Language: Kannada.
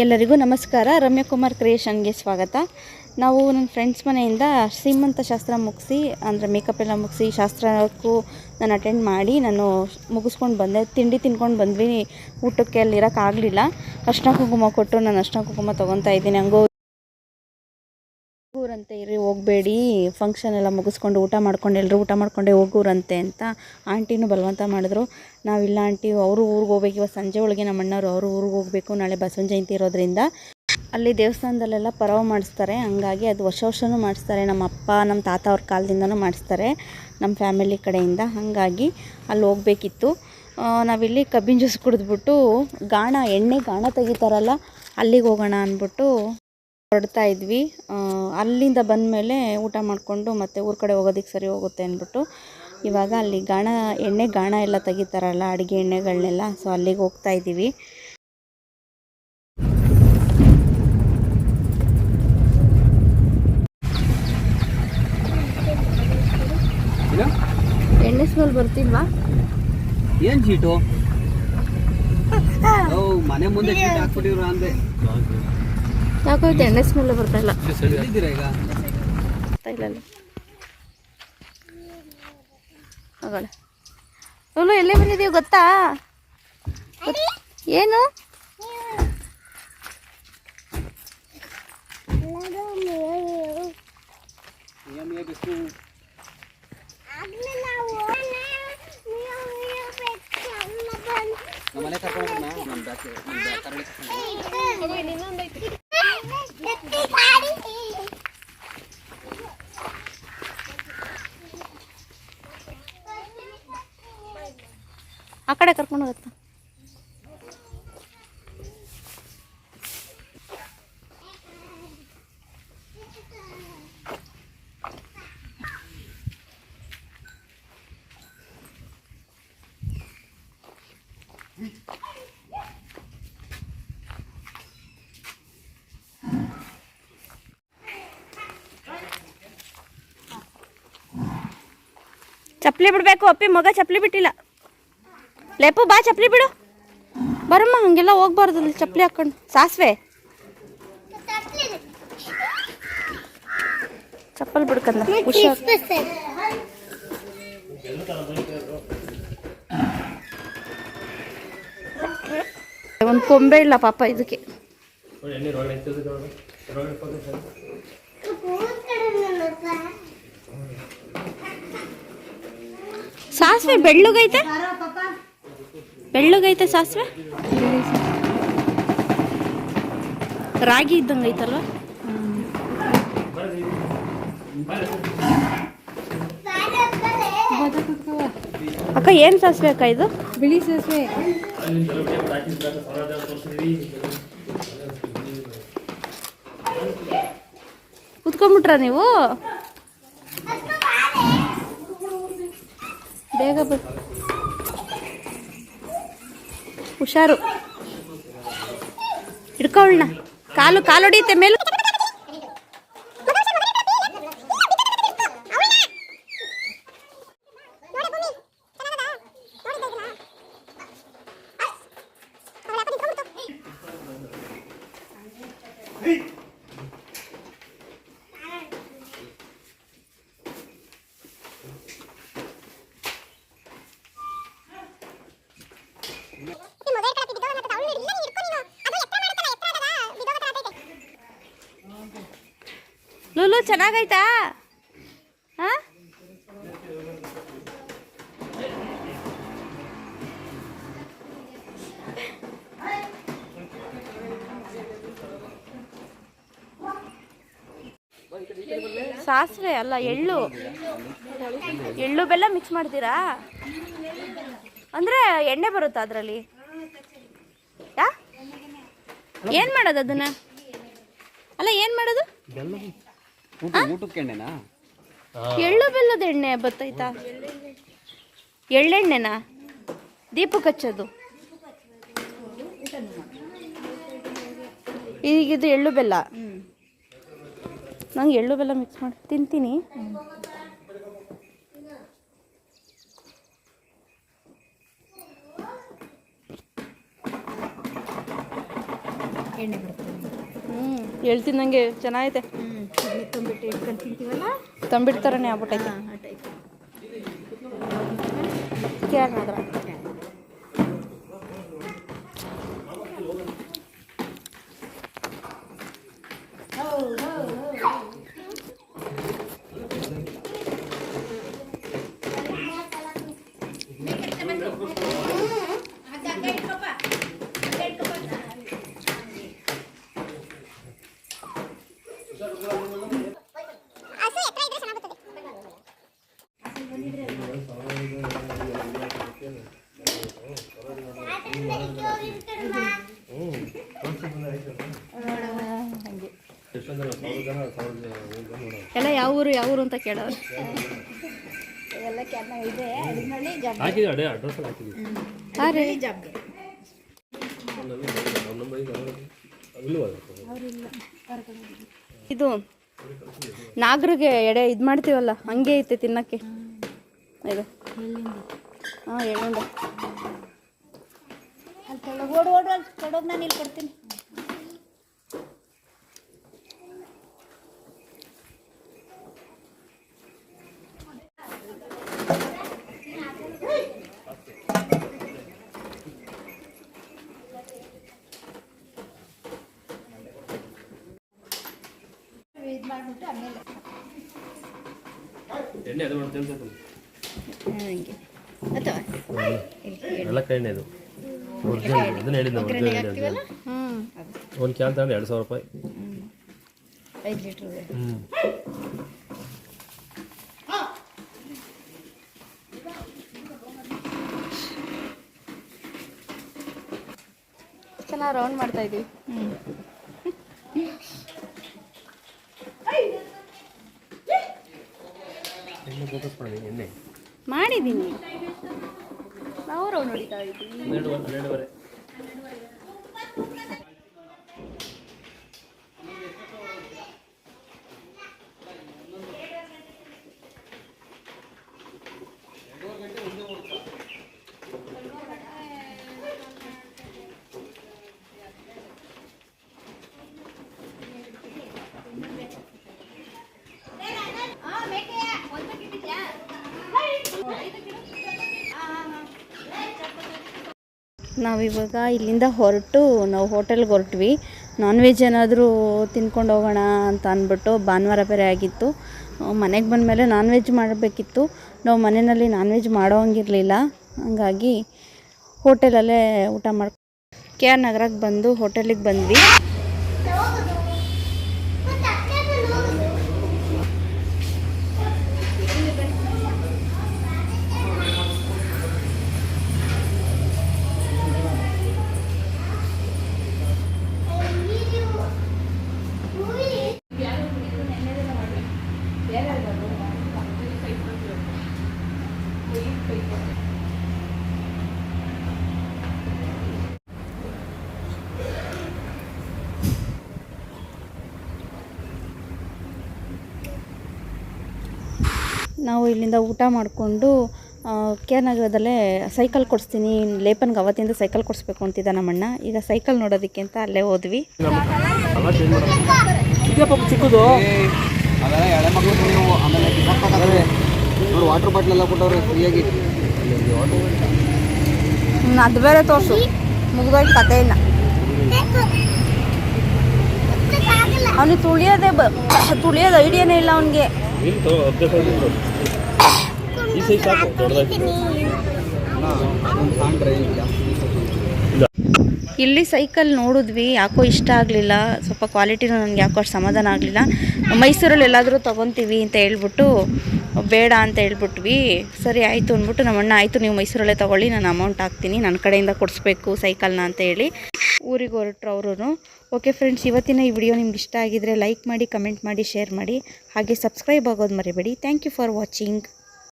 ಎಲ್ಲರಿಗೂ ನಮಸ್ಕಾರ. ರಮ್ಯಕುಮಾರ್ ಕ್ರಿಯೇಷನ್ಗೆ ಸ್ವಾಗತ. ನಾವು ನನ್ನ ಫ್ರೆಂಡ್ಸ್ ಮನೆಯಿಂದ ಶ್ರೀಮಂತ ಶಾಸ್ತ್ರ ಮುಗಿಸಿ, ಅಂದರೆ ಮೇಕಪ್ ಎಲ್ಲ ಮುಗಿಸಿ, ಶಾಸ್ತ್ರಕ್ಕೂ ನಾನು ಅಟೆಂಡ್ ಮಾಡಿ ನಾನು ಮುಗಿಸ್ಕೊಂಡು ಬಂದೆ. ತಿಂಡಿ ತಿನ್ಕೊಂಡು ಬಂದ್ವಿ. ಊಟಕ್ಕೆ ಅಲ್ಲಿ ಇರೋಕ್ಕಾಗಲಿಲ್ಲ. ಅರ್ಶಿನ ಕುಂಕುಮ ಕೊಟ್ಟು ನಾನು ಅರ್ಶಿನ ಕುಂಕುಮ ತೊಗೊತಾ ಇದ್ದೀನಿ. ಹಂಗೋ ಹೋಗೂರಂತೆ ಇರಿ ಹೋಗಬೇಡಿ. ಫಂಕ್ಷನ್ ಎಲ್ಲ ಮುಗಿಸ್ಕೊಂಡು ಊಟ ಮಾಡ್ಕೊಂಡು ಎಲ್ಲರೂ ಊಟ ಮಾಡ್ಕೊಂಡೆ ಹೋಗೋರಂತೆ ಅಂತ ಆಂಟಿನೂ ಬಲವಂತ ಮಾಡಿದ್ರು. ನಾವಿಲ್ಲ ಆಂಟಿ, ಅವರು ಊರಿಗೆ ಹೋಗ್ಬೇಕು. ಇವಾಗ ಸಂಜೆ ಒಳಗೆ ನಮ್ಮ ಅಣ್ಣವ್ರು ಅವರು ಊರಿಗೆ ಹೋಗಬೇಕು. ನಾಳೆ ಬಸವನ ಜಯಂತಿ ಇರೋದ್ರಿಂದ ಅಲ್ಲಿ ದೇವಸ್ಥಾನದಲ್ಲೆಲ್ಲ ಪರವ ಮಾಡಿಸ್ತಾರೆ. ಹಂಗಾಗಿ ಅದು ವರ್ಷ ವರ್ಷವೂ ಮಾಡಿಸ್ತಾರೆ. ನಮ್ಮ ಅಪ್ಪ, ನಮ್ಮ ತಾತ ಅವ್ರ ಕಾಲದಿಂದನೂ ಮಾಡಿಸ್ತಾರೆ ನಮ್ಮ ಫ್ಯಾಮಿಲಿ ಕಡೆಯಿಂದ. ಹಾಗಾಗಿ ಅಲ್ಲಿ ಹೋಗ್ಬೇಕಿತ್ತು. ನಾವಿಲ್ಲಿ ಕಬ್ಬಿನ ಜ್ಯೂಸ್ ಕುಡಿದ್ಬಿಟ್ಟು ಗಾಣ, ಎಣ್ಣೆ ಗಾಣ ತೆಗಿತಾರಲ್ಲ, ಅಲ್ಲಿಗೆ ಹೋಗೋಣ ಅಂದ್ಬಿಟ್ಟು ಹೊರಡ್ತಾ ಇದ್ವಿ. ಅಲ್ಲಿಂದ ಅಲ್ಲಿಂದ ಬಂದಮೇಲೆ ಊಟ ಮಾಡಿಕೊಂಡು ಮತ್ತೆ ಊರ ಕಡೆ ಹೋಗೋದಕ್ಕೆ ಸರಿ ಹೋಗುತ್ತೆ ಅಂದ್ಬಿಟ್ಟು ಇವಾಗ ಅಲ್ಲಿ ಗಾಣ, ಎಣ್ಣೆ ಗಾಣ ಎಲ್ಲ ತೆಗಿತಾರಲ್ಲ, ಅಡುಗೆ ಎಣ್ಣೆಗಳನ್ನೆಲ್ಲ ಸೊ ಅಲ್ಲಿಗೆ ಹೋಗ್ತಾ ಇದ್ದೀವಿ. ಎಣ್ಣೆ ಸ್ಮೆಲ್ ಬರ್ತಿಲ್ವಾ? ಏನ್ ಚೀಟು ಮನೆ ಮುಂದೆ ಚೀಟ್ ಹಾಕ್ಬಿಟ್ಟಿವ್ರ ಅಂದೆ. ಯಾಕೋ ಇದು ಎಣ್ಣೆ ಸ್ಮೆಲ್ ಬರ್ತಾ ಇಲ್ಲ. ಇಲ್ಲ ಅಲ್ಲಿ. ಹೋಗೋಣ ಅವಳು ಎಲ್ಲೇ ಬಂದಿದೀವಿ ಗೊತ್ತಾ? ಗೊತ್- ಏನು? ನಮ್ಮ ಮನೆ ಕರ್ಕೊಂಡು ನಮ್ಮ ಬ್ಯಾಕ್ ನಮ್ಮ ಬ್ಯಾಕ್ ಕರಡಿ ಕರ್ಕೊಂಡು ಹೋಗೋಣ. ಆ ಕಡೆ ಕರ್ಕೊಂಡು ಹೋಗುತ್ತಾ ಚಪ್ಪಲಿ ಬಿಡಬೇಕು, ಅಪ್ಪಿ ಮಗ ಚಪ್ಪಲಿ ಬಿಟ್ಟಿಲ್ಲ. ಲೇಪು, ಬಾ ಚಪ್ಪಲಿ ಬಿಡು. ಬರಮ್ಮ, ಹಂಗೆಲ್ಲ ಹೋಗ್ಬಾರ್ದು ಚಪ್ಪಲಿ ಹಾಕೊಂಡು. ಸಾಸಿವೆ? ಚಪ್ಪಲ್ ಬಿಡ್ಕಂದ ಹುಷಾರ್ ಒಂದು ಕೊಂಬೆ ಇಲ್ಲ ಪಾಪ ಇದಕ್ಕೆ. ಸಾಸಿವೆ ಬೆಳ್ಳುಗೈತೆ? ಬೆಳ್ಳಗೈತೆ ಸಾಸಿವೆ? ರಾಗಿ ಇದ್ದಂಗೆ ಐತಲ್ವ? ಅಕ್ಕ ಏನು ಸಾಸಿವೆ ಅಕ್ಕ ಇದು? ಬಿಳಿ ಸಾಸಿವೆ. ಕುತ್ಕೊಂಡ್ಬಿಟ್ರ ನೀವು? ಬೇಗ ಬ ಹುಷಾರು. ಹಿಡ್ಕೊಳ್ಳ ಕಾಲು ಕಾಲು ಹೊಡಿಯುತ್ತೆ ಮೇಲೂ. ಲೂಲು ಚೆನ್ನಾಗೈತಾ ಹಾ ಸಾಸಿವೆ ಅಲ್ಲ ಎಳ್ಳು. ಎಳ್ಳು ಬೆಲ್ಲ ಮಿಕ್ಸ್ ಮಾಡ್ತೀರಾ? ಅಂದ್ರೆ ಎಣ್ಣೆ ಬರುತ್ತಾ ಅದರಲ್ಲಿ? ಯಾ? ಏನು ಮಾಡೋದು ಅದನ್ನ? ಅಲ್ಲ ಏನು ಮಾಡೋದು? ಊಟ ಊಟಕ್ಕೆ ಎಣ್ಣೆನಾ? ಎಳ್ಳು ಬೆಲ್ಲದ ಎಣ್ಣೆ ಬತ್ತೈತಾ? ಎಳ್ಳೆಣ್ಣೆನಾ? ದೀಪ ಕಚ್ಚೋದು. ಈಗಿದು ಎಳ್ಳು ಬೆಲ್ಲ. ನಂಗೆ ಎಳ್ಳು ಬೆಲ್ಲ ಮಿಕ್ಸ್ ಮಾಡಿ ತಿಂತೀನಿ ಎಣ್ಣೆ ಬರ್ತದೆ ಹ್ಞೂ ಹೇಳ್ತೀನಿ ನನಗೆ ಚೆನ್ನಾಗೈತೆ ಹ್ಞೂ ಆಗ್ಬಿಟ್ಟೈತೆ ಆ ಎಲ್ಲ ಯಾವ ಊರು ಯಾವ ಊರು ಅಂತ ಕೇಳೋರು? ಎಲ್ಲ ಚೆನ್ನಾಗಿ ಇದೆ ಅಡಿನಳ್ಳಿ ಜಬ್ಬ ಹಾಕಿದ್ವಿ ಅದೇ ಅಡ್ರೆಸ್ ಹಾಕಿದ್ವಿ ಹಾಂ ರೀ. ಜಬ್ಬೆ ಇಲ್ವಾ ಇದು ನಾಗರಿಗೆ ಎಡೆ ಇದು ಮಾಡ್ತೀವಲ್ಲ ಹಂಗೆ ಐತೆ ತಿನ್ನಕ್ಕೆ. ಇದು. ಹಾಂ ಎಳ್ಳುಂಡ ಅಲ್ಲಿ ತೊಳಗೆ ಓಡ್ ಓಡು ಅಲ್ಲಿ ತೊಡೋಗಿ ನಾನು ಇಲ್ಲಿ ಕೊಡ್ತೀನಿ. ಇದು ಮಾಡಿಬಿಟ್ಟು ಆಮೇಲೆ ಎಣ್ಣೆ ಅದು ಮಾಡ್ತೇನೆ ಹಂಗೆ. ಅಥವಾ ಎಲ್ಲ ಕಣ್ಣೆ ಅದು. ಒರಿಜಿನಲ್ ಹೇಳಿದ್ದೆ ಒರಿಜಿನಲ್ ಒಂದು ಕ್ಯಾನ್ ತಗೊಂಡು ಎರಡು ಸಾವಿರ ರೂಪಾಯಿ. ಐದು ಲೀಟ್ರ್ ಹ್ಞೂ ಚೆನ್ನಾಗಿ ರೌಂಡ್ ಮಾಡ್ತಾ ಎಣ್ಣೆ ಮಾಡಿದ್ದೀನಿ ನಾವು ರೌಂಡ್ ಹೊಡಿತಾ ಇದ್ದೀವಿ ಹನ್ನೆರಡು ಹನ್ನೆರಡುವರೆ ನಾವಿವಾಗ ಇಲ್ಲಿಂದ ಹೊರಟು ನಾವು ಹೋಟೆಲ್ಗೆ ಹೊರಟ್ವಿ. ನಾನ್ ವೆಜ್ ಏನಾದರೂ ತಿನ್ಕೊಂಡು ಹೋಗೋಣ ಅಂತ ಅಂದ್ಬಿಟ್ಟು ಭಾನುವಾರ ಬೇರೆ ಆಗಿತ್ತು. ಮನೆಗೆ ಬಂದಮೇಲೆ ನಾನ್ ವೆಜ್ ಮಾಡಬೇಕಿತ್ತು. ನಾವು ಮನೆಯಲ್ಲಿ ನಾನ್ ವೆಜ್ ಮಾಡೋಂಗಿರಲಿಲ್ಲ. ಹಂಗಾಗಿ ಹೋಟೆಲಲ್ಲೇ ಊಟ ಮಾಡಿ ಕೆ ಆರ್ ನಗರಕ್ಕೆ ಬಂದು ಹೋಟೆಲಿಗೆ ಬಂದ್ವಿ. ನಾವು ಇಲ್ಲಿಂದ ಊಟ ಮಾಡಿಕೊಂಡು ಕೆ ಆರ್ ನಗರದಲ್ಲೇ ಸೈಕಲ್ ಕೊಡಿಸ್ತೀನಿ. ಲೇಪನ್ಗೆ ಅವತ್ತಿಂದ ಸೈಕಲ್ ಕೊಡಿಸ್ಬೇಕು ಅಂತಿದ್ದ ನಮ್ಮಣ್ಣ. ಈಗ ಸೈಕಲ್ ನೋಡೋದಕ್ಕೆ ಅಂತ ಅಲ್ಲೇ ಹೋದ್ವಿ. ಚಿಕ್ಕದು. ವಾಟರ್ ಬಾಟ್ಲ್ ಎಲ್ಲ ಕೊಟ್ಟವ್ರೆ ಫ್ರೀಯಾಗಿ. ಅದು ಬೇರೆ ತೋರಿಸು. ಮುಗಿದೋಯ್ತು ಕತೆ ಇಲ್ಲ. ಅವನಿಗೆ ತುಳಿಯೋದೇ ಬ ತುಳಿಯೋದು ಐಡಿಯಾನೇ ಇಲ್ಲ ಅವನಿಗೆ ಇಲ್ಲಿ ತಗೋ ಅಭ್ಯಾಸ ಆಗಿದ್ರು ಈ ಸೈಜ್ ಸಾಕು ದೊಡ್ಡದಾಗಿ ಒಂದು ಇಲ್ಲಿ ಸೈಕಲ್ ನೋಡಿದ್ವಿ ಯಾಕೋ ಇಷ್ಟ ಆಗಲಿಲ್ಲ. ಸ್ವಲ್ಪ ಕ್ವಾಲಿಟಿನೂ ನನಗೆ ಯಾಕೋ ಅಷ್ಟು ಸಮಾಧಾನ ಆಗಲಿಲ್ಲ. ಮೈಸೂರಲ್ಲಿ ಎಲ್ಲಾದರೂ ತೊಗೊತೀವಿ ಅಂತ ಹೇಳ್ಬಿಟ್ಟು ಬೇಡ ಅಂತ ಹೇಳ್ಬಿಟ್ವಿ. ಸರಿ ಆಯಿತು ಅಂದ್ಬಿಟ್ಟು ನಮ್ಮ ಅಣ್ಣ ಆಯಿತು ನೀವು ಮೈಸೂರಲ್ಲೇ ತೊಗೊಳ್ಳಿ ನಾನು ಅಮೌಂಟ್ ಹಾಕ್ತೀನಿ ನನ್ನ ಕಡೆಯಿಂದ ಕೊಡಿಸ್ಬೇಕು ಸೈಕಲ್ನ ಅಂತ ಹೇಳಿ. ಊರಿಗೆ ಹೊರಟ್ರು ಅವರು ಓಕೆ ಫ್ರೆಂಡ್ಸ್ ಇವತ್ತಿನ ಈ ವಿಡಿಯೋ ನಿಮ್ಗೆ ಇಷ್ಟ ಆಗಿದ್ರೆ ಲೈಕ್ ಮಾಡಿ ಕಮೆಂಟ್ ಮಾಡಿ ಶೇರ್ ಮಾಡಿ. ಹಾಗೆ ಸಬ್ಸ್ಕ್ರೈಬ್ ಆಗೋದು ಮರಿಬೇಡಿ. Thank you for watching